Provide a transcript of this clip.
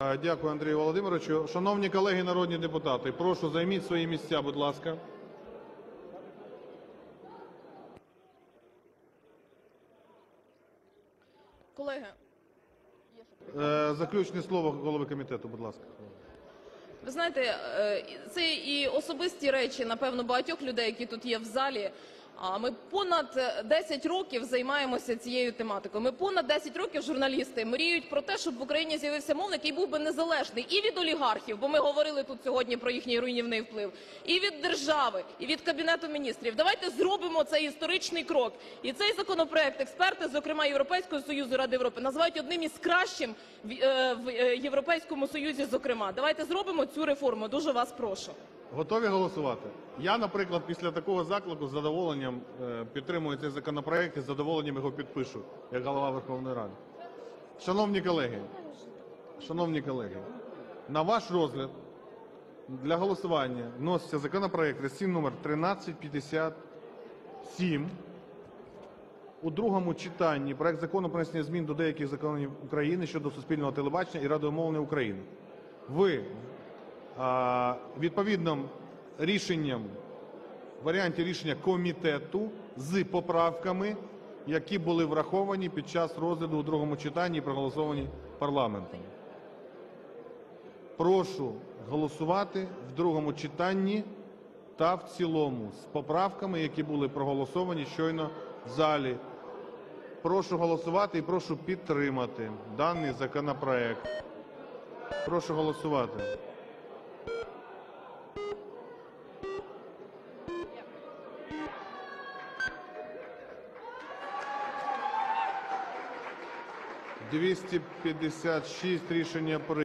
Дякую, Андрію Володимировичу. Шановні колеги народні депутати, прошу займіть свої місця, будь ласка. Колеги, Е, Заключне слово голови комітету, будь ласка. ви знаєте, е, це і особисті речі, напевно, багатьох людей, які тут є в залі. Ми понад е, 10 років займаємося цією тематикою. Ми понад 10 років журналісти мріють про те, щоб в Україні з'явився мовник, який був би незалежний і від олігархів, бо ми говорили тут сьогодні про їхній руйнівний вплив, і від держави, і від кабінету міністрів. Давайте зробимо цей історичний крок. І цей законопроект експерти, зокрема Європейського союзу Ради Європи, називають одним із кращим в, е, е, Європейському Союзі. Зокрема, давайте зробимо цю реформу. Дуже вас прошу. Готові голосувати? Я, наприклад, після такого заклику з задоволенням е, підтримую цей законопроект і з задоволенням його підпишу, як голова Верховної Ради. Шановні колеги, шановні колеги, на ваш розгляд для голосування вноситься законопроект реєстраційний номер 1357 у другому читанні проект закону про внесення змін до деяких законів України щодо суспільного телебачення і радіомовлення України. Ви відповідним рішенням, варіанті рішення комітету з поправками, які були враховані під час розгляду у другому читанні і проголосовані парламентом. Прошу голосувати в другому читанні та в цілому з поправками, які були проголосовані щойно в залі. Прошу голосувати і прошу підтримати даний законопроект. Прошу голосувати. Двісті п'ятдесят шість рішення прийнято.